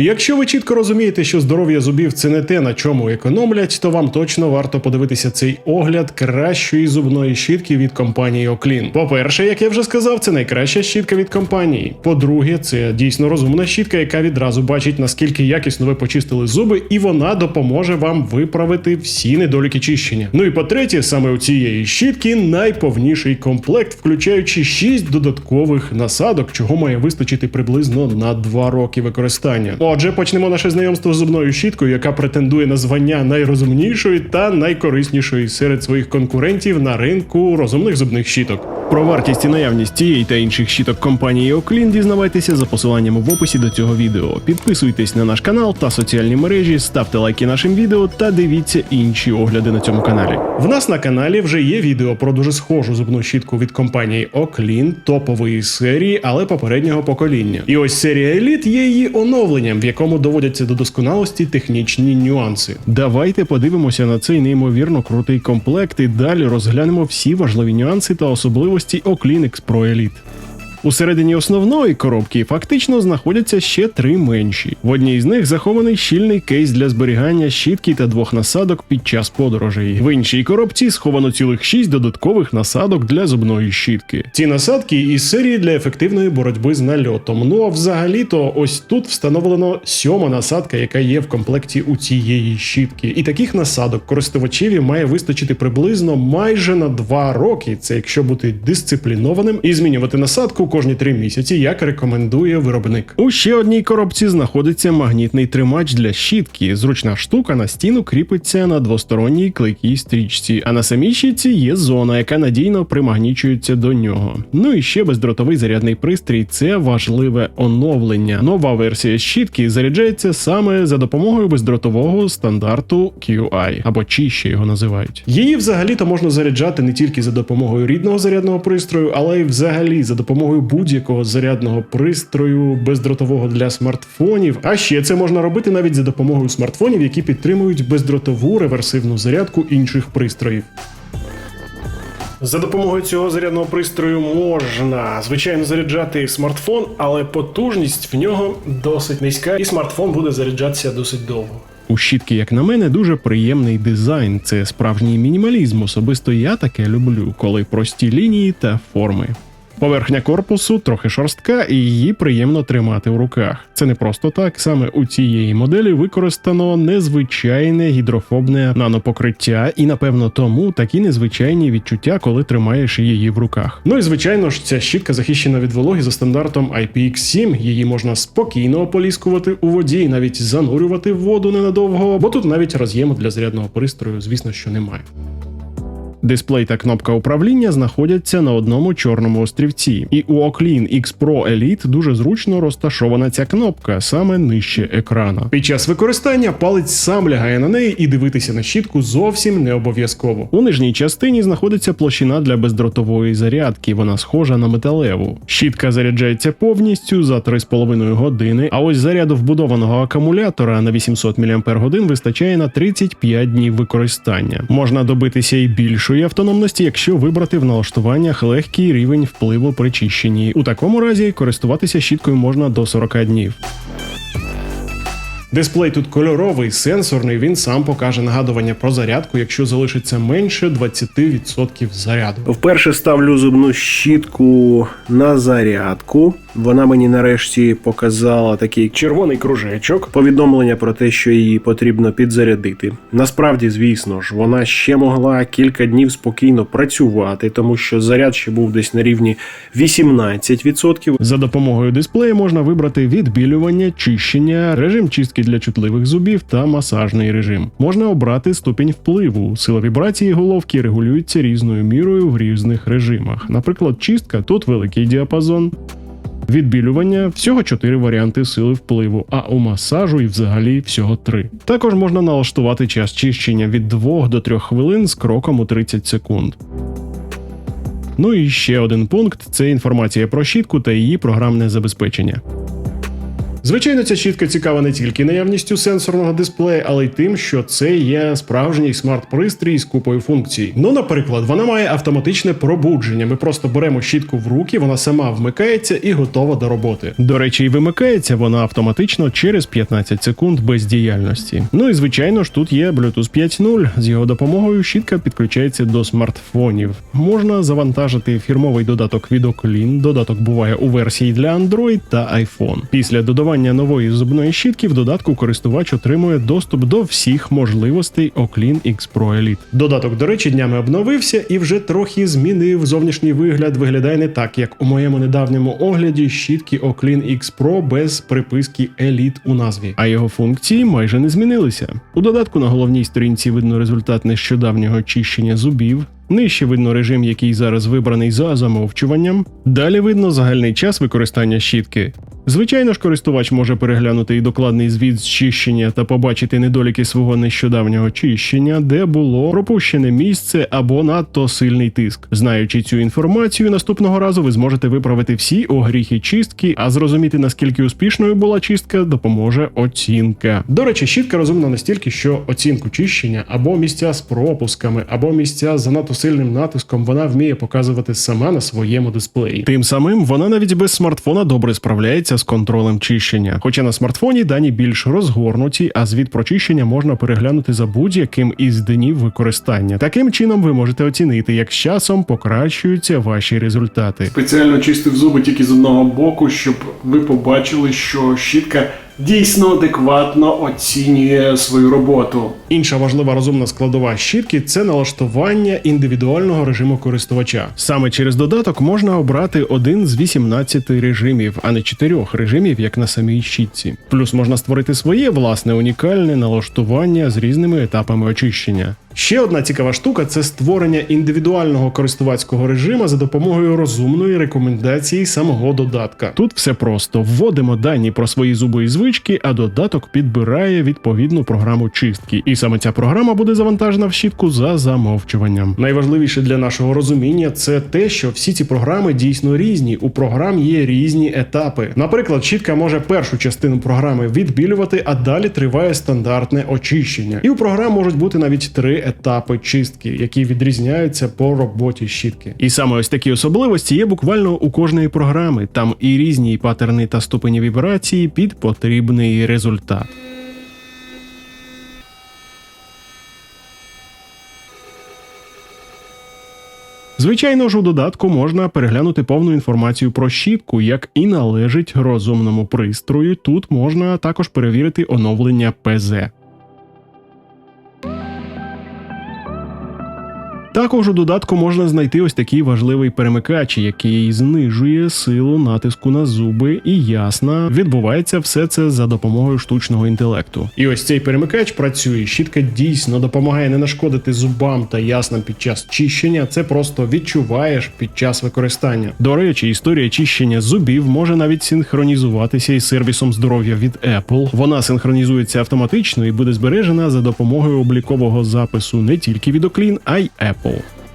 Якщо ви чітко розумієте, що здоров'я зубів це не те, на чому економлять, то вам точно варто подивитися цей огляд кращої зубної щітки від компанії Оклін. По-перше, як я вже сказав, це найкраща щітка від компанії. По-друге, це дійсно розумна щітка, яка відразу бачить наскільки якісно ви почистили зуби, і вона допоможе вам виправити всі недоліки чищення. Ну і по-третє, саме у цієї щітки найповніший комплект, включаючи 6 додаткових насадок, чого має вистачити приблизно на 2 роки використання. Отже, почнемо наше знайомство з зубною щіткою, яка претендує на звання найрозумнішої та найкориснішої серед своїх конкурентів на ринку розумних зубних щіток. Про вартість і наявність цієї та інших щіток компанії Оклін дізнавайтеся за посиланням в описі до цього відео. Підписуйтесь на наш канал та соціальні мережі, ставте лайки нашим відео та дивіться інші огляди на цьому каналі. В нас на каналі вже є відео про дуже схожу зубну щітку від компанії Оклін, топової серії, але попереднього покоління. І ось серія Elite є її оновленням, в якому доводяться до досконалості технічні нюанси. Давайте подивимося на цей неймовірно крутий комплект і далі розглянемо всі важливі нюанси та особливості Oklin Pro Elite. Усередині основної коробки фактично знаходяться ще три менші. В одній з них захований щільний кейс для зберігання щітки та двох насадок під час подорожей. В іншій коробці сховано цілих шість додаткових насадок для зубної щітки. Ці насадки із серії для ефективної боротьби з нальотом. Ну а взагалі-то ось тут встановлено сьома насадка, яка є в комплекті у цієї щітки. І таких насадок користувачеві має вистачити приблизно майже на два роки. Це якщо бути дисциплінованим і змінювати насадку кожні три місяці, як рекомендує виробник. У ще одній коробці знаходиться магнітний тримач для щітки. Зручна штука на стіну кріпиться на двосторонній клейкій стрічці, а на самій щітці є зона, яка надійно примагнічується до нього. Ну і ще бездротовий зарядний пристрій це важливе оновлення. Нова версія щітки заряджається саме за допомогою бездротового стандарту QI, або чи ще його називають. Її взагалі-то можна заряджати не тільки за допомогою рідного зарядного пристрою, але й взагалі за допомогою будь-якого зарядного пристрою бездротового для смартфонів. А ще це можна робити навіть за допомогою смартфонів, які підтримують бездротову реверсивну зарядку інших пристроїв. За допомогою цього зарядного пристрою можна звичайно заряджати смартфон, але потужність в нього досить низька, і смартфон буде заряджатися досить довго. У щітки, як на мене, дуже приємний дизайн. Це справжній мінімалізм. Особисто я таке люблю, коли прості лінії та форми. Поверхня корпусу трохи шорстка, і її приємно тримати в руках. Це не просто так. Саме у цієї моделі використано незвичайне гідрофобне нанопокриття, і напевно тому такі незвичайні відчуття, коли тримаєш її в руках. Ну і звичайно ж, ця щітка захищена від вологи за стандартом IPX7. Її можна спокійно ополіскувати у воді і навіть занурювати в воду ненадовго, бо тут навіть роз'єму для зарядного пристрою, звісно, що немає. Дисплей та кнопка управління знаходяться на одному чорному острівці, і у Oklin X Pro Elite дуже зручно розташована ця кнопка саме нижче екрана. Під час використання палець сам лягає на неї, і дивитися на щітку зовсім не обов'язково. У нижній частині знаходиться площина для бездротової зарядки. Вона схожа на металеву. Щітка заряджається повністю за 3,5 години. А ось заряду вбудованого акумулятора на 800 мАч вистачає на 35 днів використання. Можна добитися і більшої автономності, якщо вибрати в налаштуваннях легкий рівень впливу при чищенні. У такому разі користуватися щіткою можна до 40 днів. Дисплей тут кольоровий, сенсорний, він сам покаже нагадування про зарядку, якщо залишиться менше 20% заряду. Вперше ставлю зубну щітку на зарядку. Вона мені нарешті показала такий Червоний кружечок. повідомлення про те, що її потрібно підзарядити. Насправді, звісно ж, вона ще могла кілька днів спокійно працювати, тому що заряд ще був десь на рівні 18%. За допомогою дисплею можна вибрати відбілювання, чищення, режим чистки для чутливих зубів та масажний режим. Можна обрати ступінь впливу. Сила вібрації головки регулюється різною мірою в різних режимах. Наприклад, чистка тут великий діапазон. Відбілювання всього 4 варіанти сили впливу, а у масажу і взагалі всього 3. Також можна налаштувати час чищення від 2 до 3 хвилин з кроком у 30 секунд. Ну і ще один пункт це інформація про щітку та її програмне забезпечення. Звичайно, ця щітка цікава не тільки наявністю сенсорного дисплея, але й тим, що це є справжній смарт-пристрій з купою функцій. Ну, наприклад, вона має автоматичне пробудження. Ми просто беремо щітку в руки, вона сама вмикається і готова до роботи. До речі, і вимикається вона автоматично через 15 секунд бездіяльності. Ну і звичайно ж тут є Bluetooth 5.0. З його допомогою щітка підключається до смартфонів. Можна завантажити фірмовий додаток від Oclean. Додаток буває у версії для Android та iPhone. Після додавання нової зубної щітки в додатку користувач отримує доступ до всіх можливостей Oclean X Pro Elite. Додаток, до речі, днями обновився і вже трохи змінив зовнішній вигляд. Виглядає не так, як у моєму недавньому огляді щітки Oclean X Pro без приписки Elite у назві. А його функції майже не змінилися. У додатку на головній сторінці видно результат нещодавнього чищення зубів. Нижче видно режим, який зараз вибраний за замовчуванням. Далі видно загальний час використання щітки. Звичайно ж, користувач може переглянути і докладний звіт з чищення та побачити недоліки свого нещодавнього чищення, де було пропущене місце або надто сильний тиск. Знаючи цю інформацію, наступного разу ви зможете виправити всі огріхи чистки, а зрозуміти наскільки успішною була чистка, допоможе оцінка. До речі, щітка розумна настільки, що оцінку чищення або місця з пропусками, або місця з занадто сильним натиском вона вміє показувати сама на своєму дисплеї. Тим самим вона навіть без смартфона добре справляється з контролем чищення. Хоча на смартфоні дані більш розгорнуті, а звіт про чищення можна переглянути за будь-яким із днів використання. Таким чином ви можете оцінити, як з часом покращуються ваші результати. Спеціально чистив зуби тільки з одного боку, щоб ви побачили, що щітка дійсно адекватно оцінює свою роботу. Інша важлива розумна складова щітки це налаштування індивідуального режиму користувача. Саме через додаток можна обрати один з 18 режимів, а не чотирьох режимів, як на самій щітці. Плюс можна створити своє власне унікальне налаштування з різними етапами очищення. Ще одна цікава штука це створення індивідуального користувацького режиму за допомогою розумної рекомендації самого додатка. Тут все просто вводимо дані про свої зуби і звички, а додаток підбирає відповідну програму чистки. І саме ця програма буде завантажена в щітку за замовчуванням. Найважливіше для нашого розуміння це те, що всі ці програми дійсно різні. У програм є різні етапи. Наприклад, щітка може першу частину програми відбілювати, а далі триває стандартне очищення. І у програм можуть бути навіть три етапи чистки, які відрізняються по роботі щітки. І саме ось такі особливості є буквально у кожної програми. Там і різні паттерни та ступені вібрації під потрібний результат. Звичайно ж, у додатку можна переглянути повну інформацію про щітку, як і належить розумному пристрою. Тут можна також перевірити оновлення ПЗ. Також у додатку можна знайти ось такий важливий перемикач, який знижує силу натиску на зуби, і ясно, відбувається все це за допомогою штучного інтелекту. І ось цей перемикач працює. Щітка дійсно допомагає не нашкодити зубам та яснам під час чищення. Це просто відчуваєш під час використання. До речі, історія чищення зубів може навіть синхронізуватися із сервісом здоров'я від Apple. Вона синхронізується автоматично і буде збережена за допомогою облікового запису не тільки від Oclean, а й Apple. people.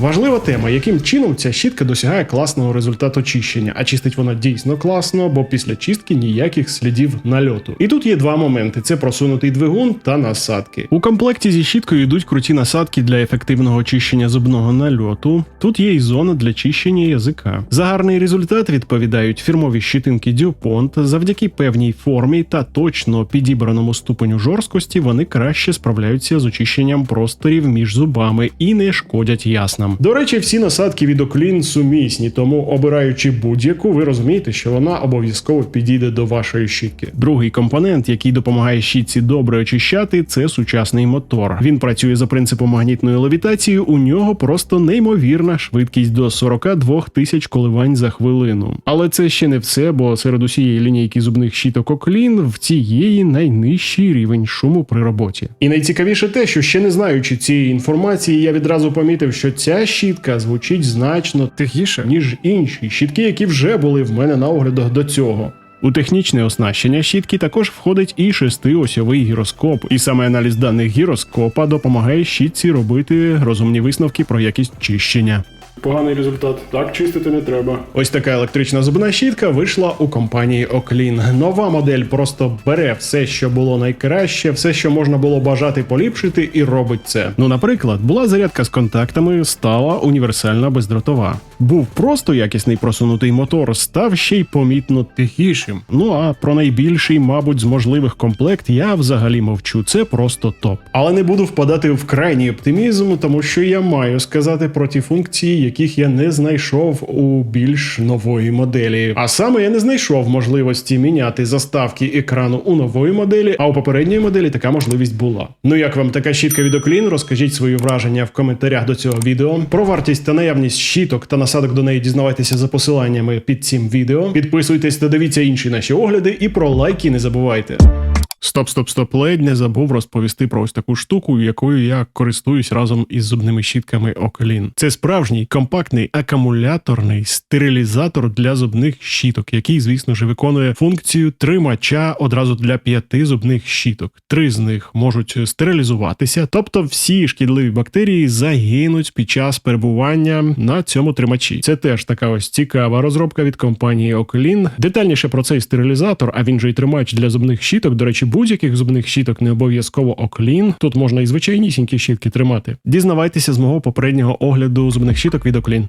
Важлива тема, яким чином ця щітка досягає класного результату чищення, а чистить вона дійсно класно, бо після чистки ніяких слідів нальоту. І тут є два моменти: це просунутий двигун та насадки. У комплекті зі щіткою йдуть круті насадки для ефективного чищення зубного нальоту. Тут є і зона для чищення язика. За гарний результат відповідають фірмові щитинки DuPont. Завдяки певній формі та точно підібраному ступеню жорсткості вони краще справляються з очищенням просторів між зубами і не шкодять яснам. До речі, всі насадки від Oclean сумісні, тому обираючи будь-яку, ви розумієте, що вона обов'язково підійде до вашої щітки. Другий компонент, який допомагає щітці добре очищати, це сучасний мотор. Він працює за принципом магнітної левітації. У нього просто неймовірна швидкість до 42 тисяч коливань за хвилину. Але це ще не все, бо серед усієї лінійки зубних щіток Oclean в цієї найнижчий рівень шуму при роботі. І найцікавіше те, що ще не знаючи цієї інформації, я відразу помітив, що ця щітка звучить значно тихіше, ніж інші щітки, які вже були в мене на оглядах до цього. У технічне оснащення щітки також входить і шестиосьовий гіроскоп, і саме аналіз даних гіроскопа допомагає щітці робити розумні висновки про якість чищення. Поганий результат. Так чистити не треба. Ось така електрична зубна щітка вийшла у компанії Оклін. Нова модель просто бере все, що було найкраще, все, що можна було бажати поліпшити, і робить це. Ну, наприклад, була зарядка з контактами, стала універсальна бездротова. Був просто якісний просунутий мотор, став ще й помітно тихішим. Ну а про найбільший, мабуть, з можливих комплект я взагалі мовчу. Це просто топ. Але не буду впадати в крайній оптимізм, тому що я маю сказати про ті функції, яких я не знайшов у більш нової моделі. А саме я не знайшов можливості міняти заставки екрану у нової моделі, а у попередньої моделі така можливість була. Ну як вам така щітка від Оклін? Розкажіть свої враження в коментарях до цього відео. Про вартість та наявність щіток та насадок до неї дізнавайтеся за посиланнями під цим відео. Підписуйтесь та дивіться інші наші огляди, і про лайки не забувайте. Стоп, стоп, стоп, ледь не забув розповісти про ось таку штуку, якою я користуюсь разом із зубними щітками Oculin. Це справжній компактний акумуляторний стерилізатор для зубних щіток, який, звісно ж, виконує функцію тримача одразу для п'яти зубних щіток. Три з них можуть стерилізуватися, тобто всі шкідливі бактерії загинуть під час перебування на цьому тримачі. Це теж така ось цікава розробка від компанії Oculin. Детальніше про цей стерилізатор, а він же й тримач для зубних щіток. До речі, будь-яких зубних щіток не обов'язково оклін. Тут можна і звичайнісінькі щітки тримати. Дізнавайтеся з мого попереднього огляду зубних щіток від Oculin.